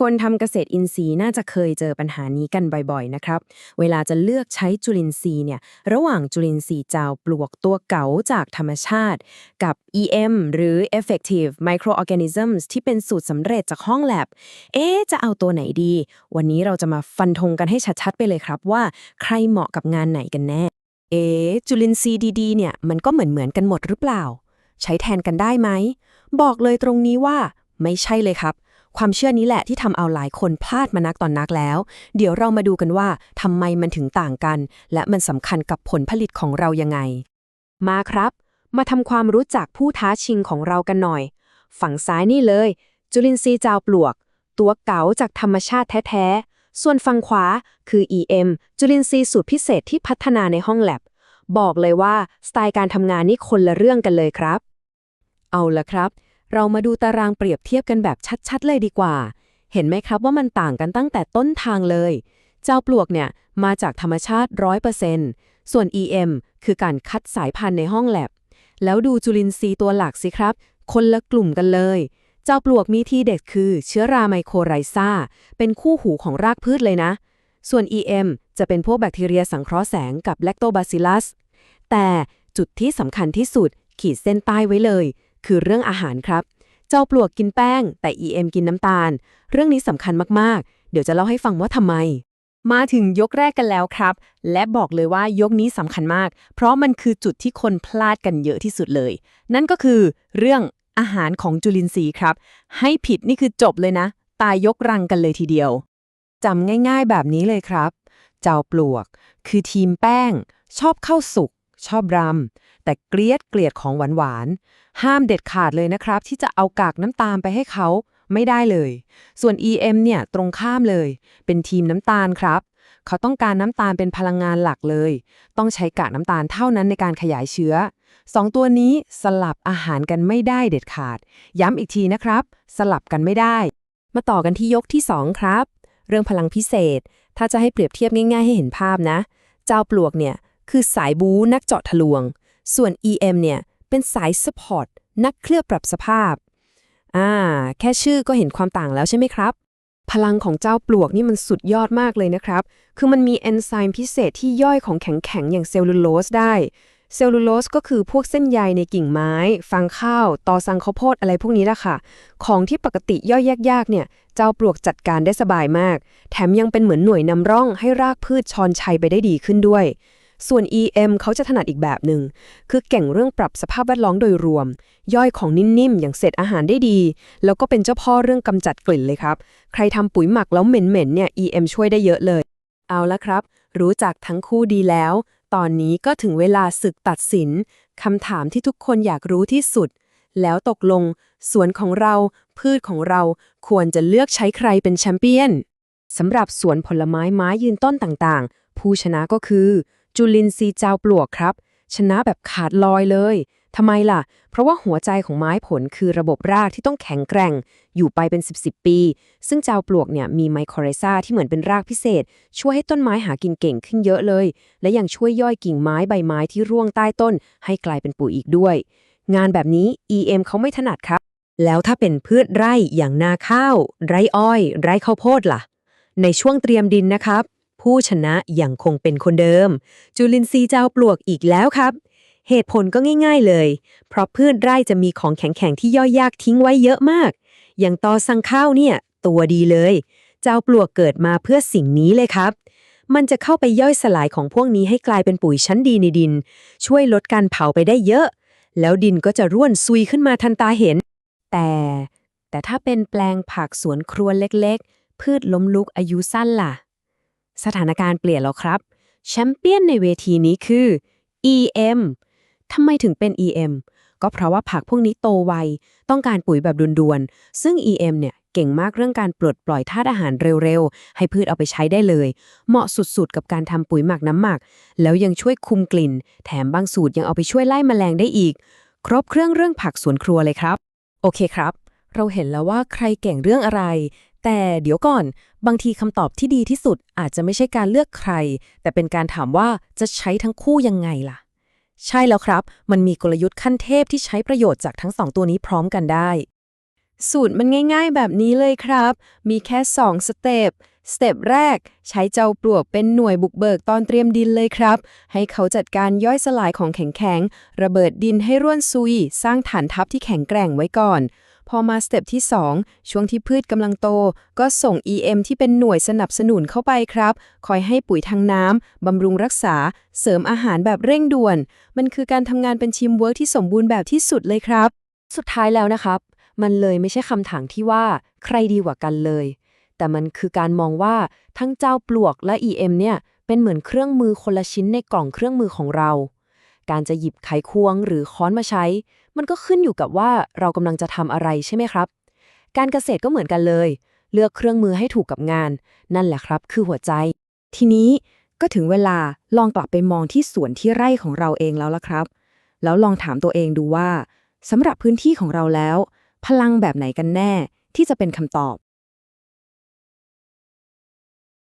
คนทำเกษตรอินทรีย์น่าจะเคยเจอปัญหานี้กันบ่อยๆนะครับ เวลาจะเลือกใช้จุลินทรีย์เนี่ย ระหว่างจุลินทรีย์เจ้าปลวกตัวเก๋าจากธรรมชาติ กับ EM หรือ Effective Microorganisms ที่เป็นสูตรสำเร็จจากห้องแลบ เอ๊ะจะเอาตัวไหนดี วันนี้เราจะมาฟันธงกันให้ชัดๆ ไปเลยครับว่า ใครเหมาะกับงานไหนกันแน่ เอ๊ะจุลินทรีย์ดีๆ เนี่ยมันก็เหมือนๆกันหมดหรือเปล่า ใช้แทนกันได้ไหม บอกเลยตรงนี้ว่าไม่ใช่เลยครับ ความเชื่อนี้แหละที่ทำเอาหลายคนพลาดมานักตอนนักแล้ว เดี๋ยวเรามาดูกันว่าทำไมมันถึงต่างกัน และมันสำคัญกับผลผลิตของเรายังไง มาครับ มาทำความรู้จักผู้ท้าชิงของเรากันหน่อย ฝั่งซ้ายนี่เลย จุลินทรีย์จาวปลวก ตัวเก๋าจากธรรมชาติแท้ๆ ส่วนฝั่งขวาคือ EM จุลินทรีย์สูตรพิเศษที่พัฒนาในห้องแลบบอกเลยว่าสไตล์การทำงานนี่คนละเรื่องกันเลยครับ เอาละครับ เรามาดูตารางเปรียบเทียบกันแบบชัดๆ เลยดีกว่า เห็นไหมครับว่ามันต่างกันตั้งแต่ต้นทางเลย เจ้าปลวกเนี่ยมาจากธรรมชาติ 100%ส่วน EM คือการคัดสายพันธุ์ในห้องแลบ แล้วดูจุลินทรีย์ตัวหลักสิครับ คนละกลุ่มกันเลย เจ้าปลวกมีที่เด็ดคือเชื้อราไมโครไรซาเป็นคู่หูของรากพืชเลยนะ ส่วน EM จะเป็นพวกแบคทีเรียสังเคราะห์แสงกับแลคโตบาซิลัส แต่จุดที่สำคัญที่สุดขีดเส้นใต้ไว้เลย คือเรื่องอาหารครับ เจ้าปลวกกินแป้ง แต่ EM กินน้ำตาล เรื่องนี้สำคัญมากๆ เดี๋ยวจะเล่าให้ฟังว่าทำไม มาถึงยกแรกกันแล้วครับ และบอกเลยว่ายกนี้สำคัญมาก เพราะมันคือจุดที่คนพลาดกันเยอะที่สุดเลย นั่นก็คือเรื่องอาหารของจุลินทรีย์ครับ ให้ผิดนี่คือจบเลยนะ ตายยกรังกันเลยทีเดียวจำง่ายๆแบบนี้เลยครับ เจ้าปลวก คือทีมแป้ง ชอบข้าวสุก ชอบรำแต่เกลียดเกลียดของหวานๆห้ามเด็ดขาดเลยนะครับ ที่จะเอากากน้ำตาลไปให้เขาไม่ได้เลย ส่วน EM เนี่ยตรงข้ามเลย เป็นทีมน้ำตาลครับ เขาต้องการน้ำตาลเป็นพลังงานหลักเลย ต้องใช้กากน้ำตาลเท่านั้นในการขยายเชื้อสองตัวนี้สลับอาหารกันไม่ได้เด็ดขาด ย้ำอีกทีนะครับ สลับกันไม่ได้ มาต่อกันที่ยกที่ 2 ครับ เรื่องพลังพิเศษ ถ้าจะให้เปรียบเทียบง่าย ๆ ให้เห็นภาพนะ เจ้าปลวกเนี่ย คือสายบูนักเจาะทะลวง ส่วน EM เนี่ย เป็นสายสปอร์ตนักเคลือบปรับสภาพ อ่า แค่ชื่อก็เห็นความต่างแล้วใช่ไหมครับ พลังของเจ้าปลวกนี่มันสุดยอดมากเลยนะครับ คือมันมีเอนไซม์พิเศษที่ย่อยของแข็งๆ อย่างเซลลูโลสได้ เซลลูโลสก็คือพวกเส้นใยในกิ่งไม้ ฟางข้าว ตอสังข้าวโพดอะไรพวกนี้แหละค่ะ ของที่ปกติย่อยยากๆ เนี่ย เจ้าปลวกจัดการได้สบายมาก แถมยังเป็นเหมือนหน่วยนำร่องให้รากพืชชอนชัยไปได้ดีขึ้นด้วย ส่วน EM เขาจะถนัดอีกแบบหนึ่ง คือเก่งเรื่องปรับสภาพแวดล้อมโดยรวม ย่อยของนิ่มๆ อย่างเศษอาหารได้ดี แล้วก็เป็นเจ้าพ่อเรื่องกำจัดกลิ่นเลยครับ ใครทำปุ๋ยหมักแล้วเหม็นๆ เนี่ย EM ช่วยได้เยอะเลย เอาละครับ รู้จักทั้งคู่ดีแล้ว ตอนนี้ก็ถึงเวลาศึกตัดสินคำถามที่ทุกคนอยากรู้ที่สุด แล้วตกลง สวนของเรา พืชของเรา ควรจะเลือกใช้ใครเป็นแชมเปี้ยนสำหรับสวนผลไม้ไม้ยืนต้นต่างๆ ผู้ชนะก็คือ จุลินทรีย์เจ้าปลวกครับ ชนะแบบขาดลอยเลยทำไมล่ะ เพราะว่าหัวใจของไม้ผลคือระบบรากที่ต้องแข็งแกร่ง อยู่ไปเป็น 10 10ปี ซึ่งเจ้าปลวกเนี่ยมีไมโครไรซาที่เหมือนเป็นรากพิเศษ ช่วยให้ต้นไม้หากินเก่งขึ้นเยอะเลย และยังช่วยย่อยกิ่งไม้ใบไม้ที่ร่วงใต้ต้น ให้กลายเป็นปุ๋ยอีกด้วย งานแบบนี้ EM เขาไม่ถนัดครับ แล้วถ้าเป็นพืชไร่อย่างนาข้าว ไร่อ้อย ไร่ข้าวโพดล่ะ ในช่วงเตรียมดินนะครับ ผู้ชนะยังคงเป็นคนเดิม จุลินทรีย์เจ้าปลวกอีกแล้วครับ เหตุผลก็ง่ายๆเลย เพราะพืชไร่จะมีของแข็งๆที่ย่อยยากทิ้งไว้เยอะมาก อย่างตอสังข้าวเนี่ย ตัวดีเลย เจ้าปลวกเกิดมาเพื่อสิ่งนี้เลยครับ มันจะเข้าไปย่อยสลายของพวกนี้ให้กลายเป็นปุ๋ยชั้นดีในดิน ช่วยลดการเผาไปได้เยอะ แล้วดินก็จะร่วนซุยขึ้นมาทันตาเห็น แต่แต่ถ้าเป็นแปลงผักสวนครัวเล็กๆ พืชล้มลุกอายุสั้นล่ะ สถานการณ์เปลี่ยนแล้วครับ แชมเปี้ยนในเวทีนี้คือ EM ทำไมถึงเป็น EM ก็เพราะว่าผักพวกนี้โตไว ต้องการปุ๋ยแบบด่วนๆ ซึ่ง EM เนี่ยเก่งมากเรื่องการปลดปล่อยธาตุอาหารเร็วๆ ให้พืชเอาไปใช้ได้เลย เหมาะสุดๆ กับการทำปุ๋ยหมักน้ำหมัก แล้วยังช่วยคุมกลิ่น แถมบางสูตรยังเอาไปช่วยไล่แมลงได้อีก ครบเครื่องเรื่องผักสวนครัวเลยครับ โอเคครับ เราเห็นแล้วว่าใครเก่งเรื่องอะไร แต่เดี๋ยวก่อน บางทีคำตอบที่ดีที่สุดอาจจะไม่ใช่การเลือกใคร แต่เป็นการถามว่าจะใช้ทั้งคู่ยังไงล่ะ ใช่แล้วครับ มันมีกลยุทธ์ขั้นเทพที่ใช้ประโยชน์จากทั้งสองตัวนี้พร้อมกันได้ สูตรมันง่าย ๆ แบบนี้เลยครับ มีแค่ 2 สเต็ป สเต็ปแรก ใช้เจ้าปลวกเป็นหน่วยบุกเบิกตอนเตรียมดินเลยครับ ให้เขาจัดการย่อยสลายของแข็งๆ ระเบิดดินให้ร่วนซุย สร้างฐานทัพที่แข็งแกร่งไว้ก่อน พอมาสเต็ปที่ 2 ช่วงที่พืชกำลังโต ก็ส่ง EM ที่เป็นหน่วยสนับสนุนเข้าไปครับ คอยให้ปุ๋ยทางน้ำบำรุงรักษา เสริมอาหารแบบเร่งด่วน มันคือการทำงานเป็นทีมเวิร์กที่สมบูรณ์แบบที่สุดเลยครับ สุดท้ายแล้วนะครับ มันเลยไม่ใช่คำถามที่ว่าใครดีกว่ากันเลย แต่มันคือการมองว่าทั้งเจ้าปลวกและ EM เนี่ยเป็นเหมือนเครื่องมือคนละชิ้นในกล่องเครื่องมือของเรา การจะหยิบไขควงหรือค้อนมาใช้ มันก็ขึ้นอยู่กับว่าเรากำลังจะทำอะไรใช่ไหมครับ การเกษตรก็เหมือนกันเลย เลือกเครื่องมือให้ถูกกับงาน นั่นแหละครับ คือหัวใจ ทีนี้ก็ถึงเวลาลองกลับไปมองที่สวนที่ไร่ของเราเองแล้วล่ะครับ แล้วลองถามตัวเองดูว่าสำหรับพื้นที่ของเราแล้ว พลังแบบไหนกันแน่ที่จะเป็นคำตอบ